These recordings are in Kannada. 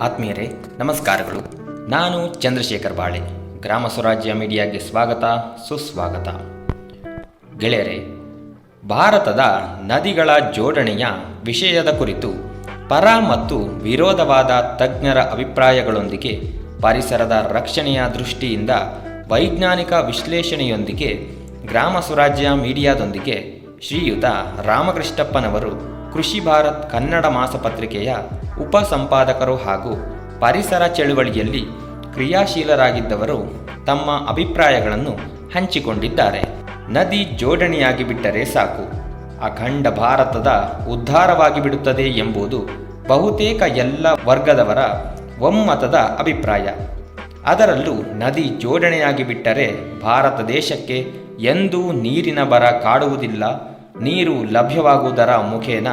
ಆತ್ಮೀಯರೇ, ನಮಸ್ಕಾರಗಳು. ನಾನು ಚಂದ್ರಶೇಖರ್ ಬಾಳೆ. ಗ್ರಾಮ ಸ್ವರಾಜ್ಯ ಮೀಡಿಯಾಗೆ ಸ್ವಾಗತ, ಸುಸ್ವಾಗತ. ಗೆಳೆಯರೆ, ಭಾರತದ ನದಿಗಳ ಜೋಡಣೆಯ ವಿಷಯದ ಕುರಿತು ಪರ ಮತ್ತು ವಿರೋಧವಾದ ತಜ್ಞರ ಅಭಿಪ್ರಾಯಗಳೊಂದಿಗೆ, ಪರಿಸರದ ರಕ್ಷಣೆಯ ದೃಷ್ಟಿಯಿಂದ ವೈಜ್ಞಾನಿಕ ವಿಶ್ಲೇಷಣೆಯೊಂದಿಗೆ ಗ್ರಾಮ ಸ್ವರಾಜ್ಯ ಮೀಡಿಯಾದೊಂದಿಗೆ ಶ್ರೀಯುತ ರಾಮಕೃಷ್ಣಪ್ಪನವರು ಕೃಷಿ ಭಾರತ್ ಕನ್ನಡ ಮಾಸಪತ್ರಿಕೆಯ ಉಪಸಂಪಾದಕರು ಹಾಗೂ ಪರಿಸರ ಚಳುವಳಿಯಲ್ಲಿ ಕ್ರಿಯಾಶೀಲರಾಗಿದ್ದವರು ತಮ್ಮ ಅಭಿಪ್ರಾಯಗಳನ್ನು ಹಂಚಿಕೊಂಡಿದ್ದಾರೆ. ನದಿ ಜೋಡಣೆಯಾಗಿ ಬಿಟ್ಟರೆ ಸಾಕು. ಅಖಂಡ ಭಾರತದ ಉದ್ಧಾರವಾಗಿ ಬಿಡುತ್ತದೆ ಎಂಬುದು ಬಹುತೇಕ ಎಲ್ಲ ವರ್ಗದವರ ಒಮ್ಮತದ ಅಭಿಪ್ರಾಯ. ಅದರಲ್ಲೂ ನದಿ ಜೋಡಣೆಯಾಗಿ ಬಿಟ್ಟರೆ ಭಾರತ ದೇಶಕ್ಕೆ ಎಂದೂ ನೀರಿನ ಬರ ಕಾಡುವುದಿಲ್ಲ. ನೀರು ಲಭ್ಯವಾಗುವುದರ ಮುಖೇನ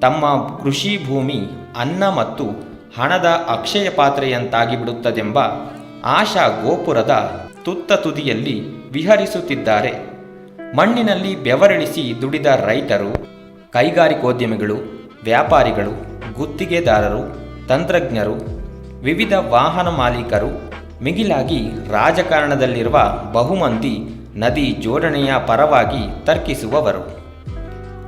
ತಮ್ಮ ಕೃಷಿ ಭೂಮಿ ಅನ್ನ ಮತ್ತು ಹಣದ ಅಕ್ಷಯ ಪಾತ್ರೆಯಂತಾಗಿಬಿಡುತ್ತದೆಂಬ ಆಶಾ ಗೋಪುರದ ತುತ್ತ ತುದಿಯಲ್ಲಿ ವಿಹರಿಸುತ್ತಿದ್ದಾರೆ. ಮಣ್ಣಿನಲ್ಲಿ ಬೆವರಿಳಿಸಿ ದುಡಿದ ರೈತರು, ಕೈಗಾರಿಕೋದ್ಯಮಿಗಳು, ವ್ಯಾಪಾರಿಗಳು, ಗುತ್ತಿಗೆದಾರರು, ತಂತ್ರಜ್ಞರು, ವಿವಿಧ ವಾಹನ ಮಾಲೀಕರು, ಮಿಗಿಲಾಗಿ ರಾಜಕಾರಣದಲ್ಲಿರುವ ಬಹುಮಂದಿ ನದಿ ಜೋಡಣೆಯ ಪರವಾಗಿ ತರ್ಕಿಸುವವರು.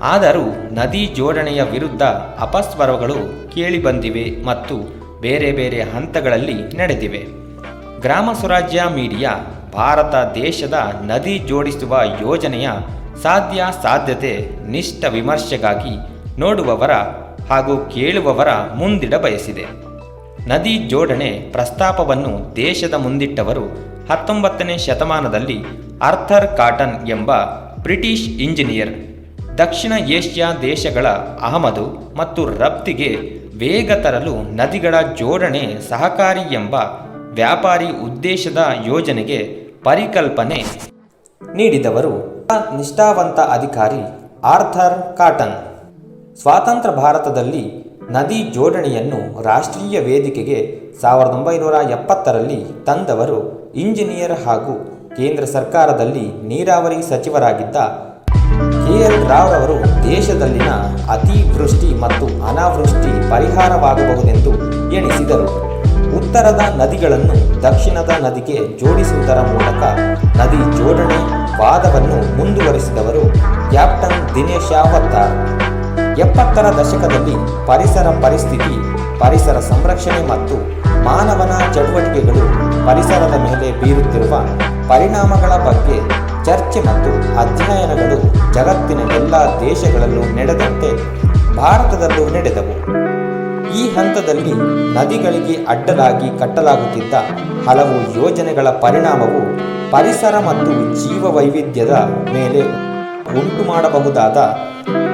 ಆದರೂ ನದಿ ಜೋಡಣೆಯ ವಿರುದ್ಧ ಅಪಸ್ವರಗಳು ಕೇಳಿಬಂದಿವೆ ಮತ್ತು ಬೇರೆ ಬೇರೆ ಹಂತಗಳಲ್ಲಿ ನಡೆದಿವೆ. ಗ್ರಾಮ ಸ್ವರಾಜ್ಯ ಮೀಡಿಯಾ ಭಾರತ ದೇಶದ ನದಿ ಜೋಡಿಸುವ ಯೋಜನೆಯ ಸಾಧ್ಯ ಸಾಧ್ಯತೆ ನಿಷ್ಠ ವಿಮರ್ಶೆಗಾಗಿ ನೋಡುವವರ ಹಾಗೂ ಕೇಳುವವರ ಮುಂದಿಡ ಬಯಸಿದೆ. ನದಿ ಜೋಡಣೆ ಪ್ರಸ್ತಾಪವನ್ನು ದೇಶದ ಮುಂದಿಟ್ಟವರು ಹತ್ತೊಂಬತ್ತನೇ ಶತಮಾನದಲ್ಲಿ ಅರ್ಥರ್ ಕಾಟನ್ ಎಂಬ ಬ್ರಿಟಿಷ್ ಇಂಜಿನಿಯರ್ ದಕ್ಷಿಣ ಏಷ್ಯಾ ದೇಶಗಳ ಅಹಮದು ಮತ್ತು ರಫ್ತಿಗೆ ವೇಗ ತರಲು ನದಿಗಳ ಜೋಡಣೆ ಸಹಕಾರಿ ಎಂಬ ವ್ಯಾಪಾರಿ ಉದ್ದೇಶದ ಯೋಜನೆಗೆ ಪರಿಕಲ್ಪನೆ ನೀಡಿದವರು ನಿಷ್ಠಾವಂತ ಅಧಿಕಾರಿ ಆರ್ಥರ್ ಕಾಟನ್. ಸ್ವಾತಂತ್ರ್ಯ ಭಾರತದಲ್ಲಿ ನದಿ ಜೋಡಣೆಯನ್ನು ರಾಷ್ಟ್ರೀಯ ವೇದಿಕೆಗೆ ಸಾವಿರದ ಒಂಬೈನೂರ ಎಪ್ಪತ್ತರಲ್ಲಿ ತಂದವರು ಇಂಜಿನಿಯರ್ ಹಾಗೂ ಕೇಂದ್ರ ಸರ್ಕಾರದಲ್ಲಿ ನೀರಾವರಿ ಸಚಿವರಾಗಿದ್ದ ಕೆ ಎಲ್ ರಾವ್ ಅವರು ದೇಶದಲ್ಲಿನ ಅತಿವೃಷ್ಟಿ ಮತ್ತು ಅನಾವೃಷ್ಟಿ ಪರಿಹಾರವಾಗಬಹುದೆಂದು ಎಣಿಸಿದರು. ಉತ್ತರದ ನದಿಗಳನ್ನು ದಕ್ಷಿಣದ ನದಿಗೆ ಜೋಡಿಸುವುದರ ಮೂಲಕ ನದಿ ಜೋಡಣೆ ವಾದವನ್ನು ಮುಂದುವರಿಸಿದವರು ಕ್ಯಾಪ್ಟನ್ ದಿನೇಶ ಅವತಾರ್ ಎಪ್ಪತ್ತರ ದಶಕದಲ್ಲಿ ಪರಿಸರ ಪರಿಸ್ಥಿತಿ, ಪರಿಸರ ಸಂರಕ್ಷಣೆ ಮತ್ತು ಮಾನವನ ಚಟುವಟಿಕೆಗಳು ಪರಿಸರದ ಮೇಲೆ ಬೀರುತ್ತಿರುವ ಪರಿಣಾಮಗಳ ಬಗ್ಗೆ ಚರ್ಚೆ ಮತ್ತು ಅಧ್ಯಯನಗಳು ಜಗತ್ತಿನ ಎಲ್ಲ ದೇಶಗಳಲ್ಲೂ ನಡೆದಂತೆ ಭಾರತದಲ್ಲೂ ನಡೆದವು. ಈ ಹಂತದಲ್ಲಿ ನದಿಗಳಿಗೆ ಅಡ್ಡಲಾಗಿ ಕಟ್ಟಲಾಗುತ್ತಿದ್ದ ಹಲವು ಯೋಜನೆಗಳ ಪರಿಣಾಮವು ಪರಿಸರ ಮತ್ತು ಜೀವ ವೈವಿಧ್ಯದ ಮೇಲೆ ಉಂಟು ಮಾಡಬಹುದಾದ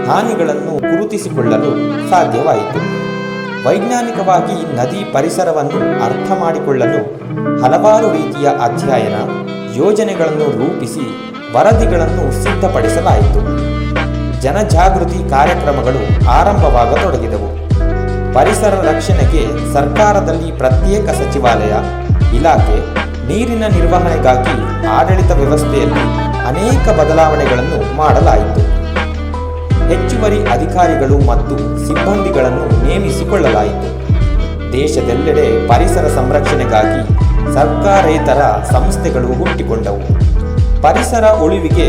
ಹಾನಿಗಳನ್ನು ಗುರುತಿಸಿಕೊಳ್ಳಲು ಸಾಧ್ಯವಾಯಿತು. ವೈಜ್ಞಾನಿಕವಾಗಿ ನದಿ ಪರಿಸರವನ್ನು ಅರ್ಥ ಮಾಡಿಕೊಳ್ಳಲು ಹಲವಾರು ರೀತಿಯ ಅಧ್ಯಯನ ಯೋಜನೆಗಳನ್ನು ರೂಪಿಸಿ ವರದಿಗಳನ್ನು ಸಿದ್ಧಪಡಿಸಲಾಯಿತು. ಜನಜಾಗೃತಿ ಕಾರ್ಯಕ್ರಮಗಳು ಆರಂಭವಾಗತೊಡಗಿದವು. ಪರಿಸರ ರಕ್ಷಣೆಗೆ ಸರ್ಕಾರದಲ್ಲಿ ಪ್ರತ್ಯೇಕ ಸಚಿವಾಲಯ, ಇಲಾಖೆ, ನೀರಿನ ನಿರ್ವಹಣೆಗಾಗಿ ಆಡಳಿತ ವ್ಯವಸ್ಥೆಯಲ್ಲಿ ಅನೇಕ ಬದಲಾವಣೆಗಳನ್ನು ಮಾಡಲಾಯಿತು. ಹೆಚ್ಚುವರಿ ಅಧಿಕಾರಿಗಳು ಮತ್ತು ಸಿಬ್ಬಂದಿಗಳನ್ನು ನೇಮಿಸಿಕೊಳ್ಳಲಾಯಿತು. ದೇಶದೆಲ್ಲೆಡೆ ಪರಿಸರ ಸಂರಕ್ಷಣೆಗಾಗಿ ಸರ್ಕಾರೇತರ ಸಂಸ್ಥೆಗಳು ಹುಟ್ಟಿಕೊಂಡವು. ಪರಿಸರ ಉಳಿವಿಗೆ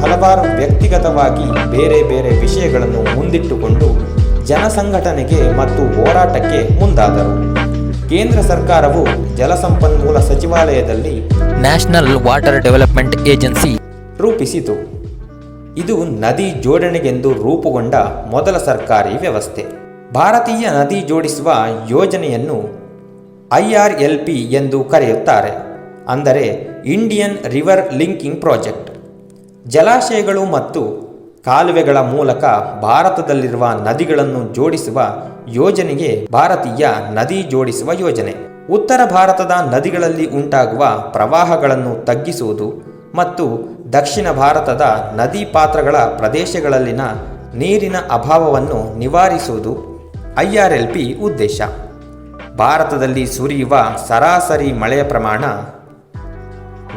ಹಲವಾರು ವ್ಯಕ್ತಿಗತವಾಗಿ ಬೇರೆ ಬೇರೆ ವಿಷಯಗಳನ್ನು ಮುಂದಿಟ್ಟುಕೊಂಡು ಜನಸಂಘಟನೆಗೆ ಮತ್ತು ಹೋರಾಟಕ್ಕೆ ಮುಂದಾದರು. ಕೇಂದ್ರ ಸರ್ಕಾರವು ಜಲಸಂಪನ್ಮೂಲ ಸಚಿವಾಲಯದಲ್ಲಿ ನ್ಯಾಷನಲ್ ವಾಟರ್ ಡೆವಲಪ್ಮೆಂಟ್ ಏಜೆನ್ಸಿ ರೂಪಿಸಿತು. ಇದು ನದಿ ಜೋಡಣೆಗೆಂದು ರೂಪುಗೊಂಡ ಮೊದಲ ಸರ್ಕಾರಿ ವ್ಯವಸ್ಥೆ. ಭಾರತೀಯ ನದಿ ಜೋಡಿಸುವ ಯೋಜನೆಯನ್ನು ಐ ಆರ್ ಎಲ್ ಪಿ ಎಂದು ಕರೆಯುತ್ತಾರೆ. ಅಂದರೆ ಇಂಡಿಯನ್ ರಿವರ್ ಲಿಂಕಿಂಗ್ ಪ್ರಾಜೆಕ್ಟ್. ಜಲಾಶಯಗಳು ಮತ್ತು ಕಾಲುವೆಗಳ ಮೂಲಕ ಭಾರತದಲ್ಲಿರುವ ನದಿಗಳನ್ನು ಜೋಡಿಸುವ ಯೋಜನೆಗೆ ಭಾರತೀಯ ನದಿ ಜೋಡಿಸುವ ಯೋಜನೆ. ಉತ್ತರ ಭಾರತದ ನದಿಗಳಲ್ಲಿ ಉಂಟಾಗುವ ಪ್ರವಾಹಗಳನ್ನು ತಗ್ಗಿಸುವುದು ಮತ್ತು ದಕ್ಷಿಣ ಭಾರತದ ನದಿ ಪಾತ್ರಗಳ ಪ್ರದೇಶಗಳಲ್ಲಿನ ನೀರಿನ ಅಭಾವವನ್ನು ನಿವಾರಿಸುವುದು ಐ ಆರ್ ಎಲ್ ಪಿ ಉದ್ದೇಶ. ಭಾರತದಲ್ಲಿ ಸುರಿಯುವ ಸರಾಸರಿ ಮಳೆಯ ಪ್ರಮಾಣ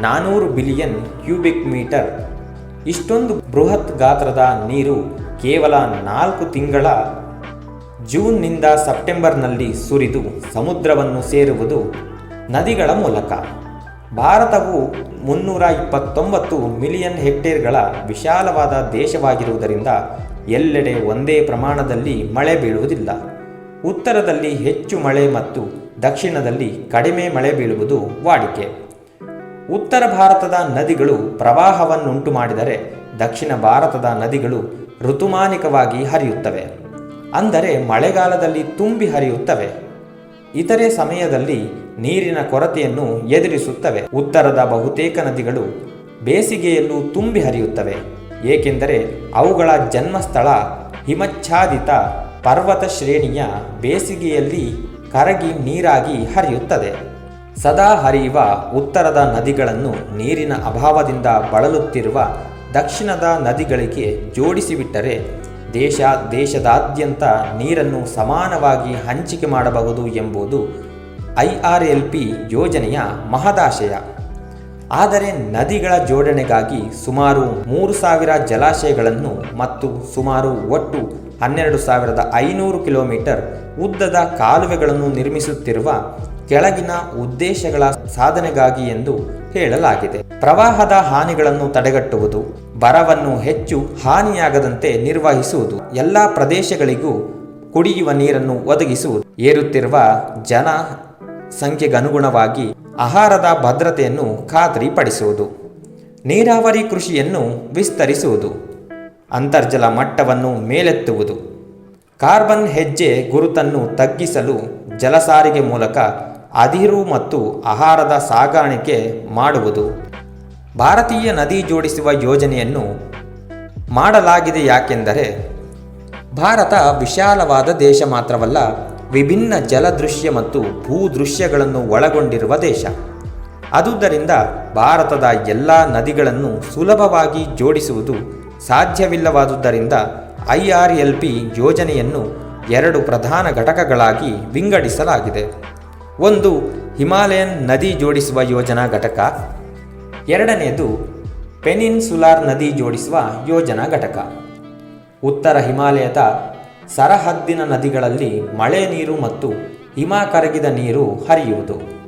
ನಾನೂರು ಬಿಲಿಯನ್ ಕ್ಯೂಬಿಕ್ ಮೀಟರ್. ಇಷ್ಟೊಂದು ಬೃಹತ್ ಗಾತ್ರದ ನೀರು ಕೇವಲ ನಾಲ್ಕು ತಿಂಗಳ ಜೂನ್ನಿಂದ ಸೆಪ್ಟೆಂಬರ್ನಲ್ಲಿ ಸುರಿದು ಸಮುದ್ರವನ್ನು ಸೇರುವುದು ನದಿಗಳ ಮೂಲಕ. ಭಾರತವು ಮುನ್ನೂರ ಇಪ್ಪತ್ತೊಂಬತ್ತು ಮಿಲಿಯನ್ ಹೆಕ್ಟೇರ್ಗಳ ವಿಶಾಲವಾದ ದೇಶವಾಗಿರುವುದರಿಂದ ಎಲ್ಲೆಡೆ ಒಂದೇ ಪ್ರಮಾಣದಲ್ಲಿ ಮಳೆ ಬೀಳುವುದಿಲ್ಲ. ಉತ್ತರದಲ್ಲಿ ಹೆಚ್ಚು ಮಳೆ ಮತ್ತು ದಕ್ಷಿಣದಲ್ಲಿ ಕಡಿಮೆ ಮಳೆ ಬೀಳುವುದು ವಾಡಿಕೆ. ಉತ್ತರ ಭಾರತದ ನದಿಗಳು ಪ್ರವಾಹವನ್ನುಂಟು ಮಾಡಿದರೆ ದಕ್ಷಿಣ ಭಾರತದ ನದಿಗಳು ಋತುಮಾನಿಕವಾಗಿ ಹರಿಯುತ್ತವೆ. ಅಂದರೆ ಮಳೆಗಾಲದಲ್ಲಿ ತುಂಬಿ ಹರಿಯುತ್ತವೆ. ಇತರೆ ಸಮಯದಲ್ಲಿ ನೀರಿನ ಕೊರತೆಯನ್ನು ಎದುರಿಸುತ್ತವೆ. ಉತ್ತರದ ಬಹುತೇಕ ನದಿಗಳು ಬೇಸಿಗೆಯಲ್ಲೂ ತುಂಬಿ ಹರಿಯುತ್ತವೆ. ಏಕೆಂದರೆ ಅವುಗಳ ಜನ್ಮಸ್ಥಳ ಹಿಮಚ್ಛಾದಿತ ಪರ್ವತ ಶ್ರೇಣಿಯ ಬೇಸಿಗೆಯಲ್ಲಿ ಕರಗಿ ನೀರಾಗಿ ಹರಿಯುತ್ತದೆ. ಸದಾ ಹರಿಯುವ ಉತ್ತರದ ನದಿಗಳನ್ನು ನೀರಿನ ಅಭಾವದಿಂದ ಬಳಲುತ್ತಿರುವ ದಕ್ಷಿಣದ ನದಿಗಳಿಗೆ ಜೋಡಿಸಿಬಿಟ್ಟರೆ ದೇಶ ದೇಶದಾದ್ಯಂತ ನೀರನ್ನು ಸಮಾನವಾಗಿ ಹಂಚಿಕೆ ಮಾಡಬಹುದು ಎಂಬುದು ಐ ಆರ್ ಎಲ್ ಪಿ ಯೋಜನೆಯ ಮಹದಾಶಯ. ಆದರೆ ನದಿಗಳ ಜೋಡಣೆಗಾಗಿ ಸುಮಾರು ಮೂರು ಸಾವಿರ ಜಲಾಶಯಗಳನ್ನು ಮತ್ತು ಸುಮಾರು ಒಟ್ಟು ಹನ್ನೆರಡು ಸಾವಿರದ ಐನೂರು ಕಿಲೋಮೀಟರ್ ಉದ್ದದ ಕಾಲುವೆಗಳನ್ನು ನಿರ್ಮಿಸುತ್ತಿರುವ ಕೆಳಗಿನ ಉದ್ದೇಶಗಳ ಸಾಧನೆಗಾಗಿ ಎಂದು ಹೇಳಲಾಗಿದೆ. ಪ್ರವಾಹದ ಹಾನಿಗಳನ್ನು ತಡೆಗಟ್ಟುವುದು, ಬರವನ್ನು ಹೆಚ್ಚು ಹಾನಿಯಾಗದಂತೆ ನಿರ್ವಹಿಸುವುದು, ಎಲ್ಲ ಪ್ರದೇಶಗಳಿಗೂ ಕುಡಿಯುವ ನೀರನ್ನು ಒದಗಿಸುವುದು, ಏರುತ್ತಿರುವ ಜನ ಸಂಖ್ಯೆಗನುಗುಣವಾಗಿ ಆಹಾರದ ಭದ್ರತೆಯನ್ನು ಖಾತ್ರಿಪಡಿಸುವುದು, ನೀರಾವರಿ ಕೃಷಿಯನ್ನು ವಿಸ್ತರಿಸುವುದು. ಅಂತರ್ಜಲ ಮಟ್ಟವನ್ನು ಮೇಲೆತ್ತುವುದು. ಕಾರ್ಬನ್ ಹೆಜ್ಜೆ ಗುರುತನ್ನು ತಗ್ಗಿಸಲು ಜಲಸಾರಿಗೆ ಮೂಲಕ ಅದಿರು ಮತ್ತು ಆಹಾರದ ಸಾಗಾಣಿಕೆ ಮಾಡುವುದು. ಭಾರತೀಯ ನದಿ ಜೋಡಿಸುವ ಯೋಜನೆಯನ್ನು ಮಾಡಲಾಗಿದೆ ಯಾಕೆಂದರೆ, ಭಾರತ ವಿಶಾಲವಾದ ದೇಶ ಮಾತ್ರವಲ್ಲ, ವಿಭಿನ್ನ ಜಲದೃಶ್ಯ ಮತ್ತು ಭೂದೃಶ್ಯಗಳನ್ನು ಒಳಗೊಂಡಿರುವ ದೇಶ. ಅದುದರಿಂದ ಭಾರತದ ಎಲ್ಲ ನದಿಗಳನ್ನು ಸುಲಭವಾಗಿ ಜೋಡಿಸುವುದು ಸಾಧ್ಯವಿಲ್ಲವಾದುದರಿಂದ ಐ ಆರ್ ಎಲ್ ಪಿ ಯೋಜನೆಯನ್ನು ಎರಡು ಪ್ರಧಾನ ಘಟಕಗಳಾಗಿ ವಿಂಗಡಿಸಲಾಗಿದೆ. ಒಂದು, ಹಿಮಾಲಯನ್ ನದಿ ಜೋಡಿಸುವ ಯೋಜನಾ ಘಟಕ. ಎರಡನೆಯದು ಪೆನಿನ್ಸುಲಾರ್ ನದಿ ಜೋಡಿಸುವ ಯೋಜನಾ ಘಟಕ. ಉತ್ತರ ಹಿಮಾಲಯದ ಸರಹದ್ದಿನ ನದಿಗಳಲ್ಲಿ ಮಳೆ ನೀರು ಮತ್ತು ಹಿಮ ಕರಗಿದ ನೀರು ಹರಿಯುವುದು.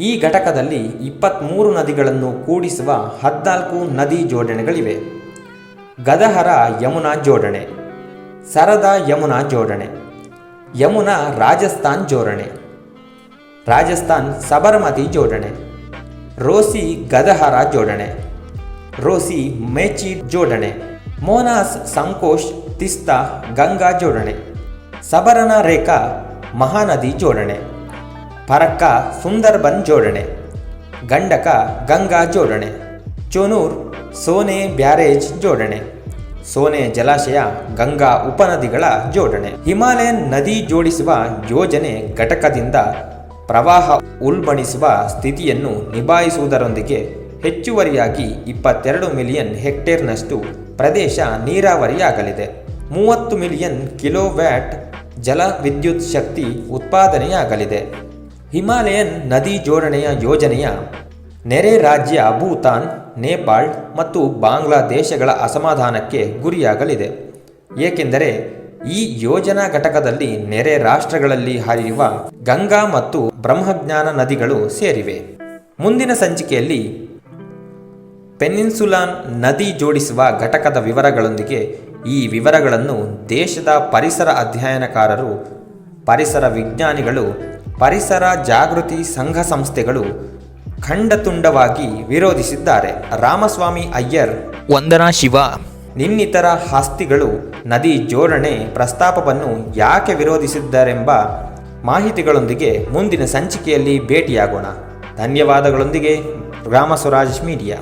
ಈ ಘಟಕದಲ್ಲಿ ಇಪ್ಪತ್ತ್ಮೂರು ನದಿಗಳನ್ನು ಕೂಡಿಸುವ ಹದಿನಾಲ್ಕು ನದಿ ಜೋಡಣೆಗಳಿವೆ. ಗದಹರ ಯಮುನಾ ಜೋಡಣೆ, ಸರದ ಯಮುನಾ ಜೋಡಣೆ, ಯಮುನಾ ರಾಜಸ್ಥಾನ್ ಜೋಡಣೆ, ರಾಜಸ್ಥಾನ್ ಸಬರಮತಿ ಜೋಡಣೆ, ರೋಸಿ ಗದಹರ ಜೋಡಣೆ, ರೋಸಿ ಮೇಚಿ ಜೋಡಣೆ, ಮೋನಾಸ್ ಸಂಕೋಶ್ ತಿಸ್ತಾ ಗಂಗಾ ಜೋಡಣೆ, ಸಬರನ ರೇಖಾ ಮಹಾನದಿ ಜೋಡಣೆ, ಪರಕ್ಕ ಸುಂದರ್ಬನ್ ಜೋಡಣೆ, ಗಂಡಕ ಗಂಗಾ ಜೋಡಣೆ, ಚೋನೂರ್ ಸೋನೆ ಬ್ಯಾರೇಜ್ ಜೋಡಣೆ. ಸೋನೆ ಜಲಾಶಯ, ಗಂಗಾ ಉಪನದಿಗಳ ಜೋಡಣೆ. ಹಿಮಾಲಯನ್ ನದಿ ಜೋಡಿಸುವ ಯೋಜನೆ ಘಟಕದಿಂದ ಪ್ರವಾಹ ಉಲ್ಬಣಿಸುವ ಸ್ಥಿತಿಯನ್ನು ನಿಭಾಯಿಸುವುದರೊಂದಿಗೆ ಹೆಚ್ಚುವರಿಯಾಗಿ ಇಪ್ಪತ್ತೆರಡು ಮಿಲಿಯನ್ ಹೆಕ್ಟೇರ್ನಷ್ಟು ಪ್ರದೇಶ ನೀರಾವರಿಯಾಗಲಿದೆ. ಮೂವತ್ತು ಮಿಲಿಯನ್ ಕಿಲೋವ್ಯಾಟ್ ಜಲ ವಿದ್ಯುತ್ ಶಕ್ತಿ ಉತ್ಪಾದನೆಯಾಗಲಿದೆ. ಹಿಮಾಲಯನ್ ನದಿ ಜೋಡಣೆಯ ಯೋಜನೆಯ ನೆರೆ ರಾಜ್ಯ ಭೂತಾನ್ ನೇಪಾಳ್ ಮತ್ತು ಬಾಂಗ್ಲಾದೇಶಗಳ ಅಸಮಾಧಾನಕ್ಕೆ ಗುರಿಯಾಗಲಿದೆ. ಏಕೆಂದರೆ ಈ ಯೋಜನಾ ಘಟಕದಲ್ಲಿ ನೆರೆ ರಾಷ್ಟ್ರಗಳಲ್ಲಿ ಹರಿಯುವ ಗಂಗಾ ಮತ್ತು ಬ್ರಹ್ಮಜ್ಞಾನ ನದಿಗಳು ಸೇರಿವೆ. ಮುಂದಿನ ಸಂಚಿಕೆಯಲ್ಲಿ ಪೆನಿನ್ಸುಲಾನ್ ನದಿ ಜೋಡಿಸುವ ಘಟಕದ ವಿವರಗಳೊಂದಿಗೆ ಈ ವಿವರಗಳನ್ನು ದೇಶದ ಪರಿಸರ ಅಧ್ಯಯನಕಾರರು, ಪರಿಸರ ವಿಜ್ಞಾನಿಗಳು, ಪರಿಸರ ಜಾಗೃತಿ ಸಂಘ ಸಂಸ್ಥೆಗಳು ಖಂಡತುಂಡವಾಗಿ ವಿರೋಧಿಸಿದ್ದಾರೆ. ರಾಮಸ್ವಾಮಿ ಅಯ್ಯರ್ ವಂದನಾ ಶಿವ. ನಿನ್ನಿತರ ಆಸ್ತಿಗಳು ನದಿ ಜೋಡಣೆ ಪ್ರಸ್ತಾಪವನ್ನು ಯಾಕೆ ವಿರೋಧಿಸಿದ್ದಾರೆಂಬ ಮಾಹಿತಿಗಳೊಂದಿಗೆ ಮುಂದಿನ ಸಂಚಿಕೆಯಲ್ಲಿ ಭೇಟಿಯಾಗೋಣ. ಧನ್ಯವಾದಗಳೊಂದಿಗೆ ಗ್ರಾಮ ಸ್ವರಾಜ್ ಮೀಡಿಯಾ.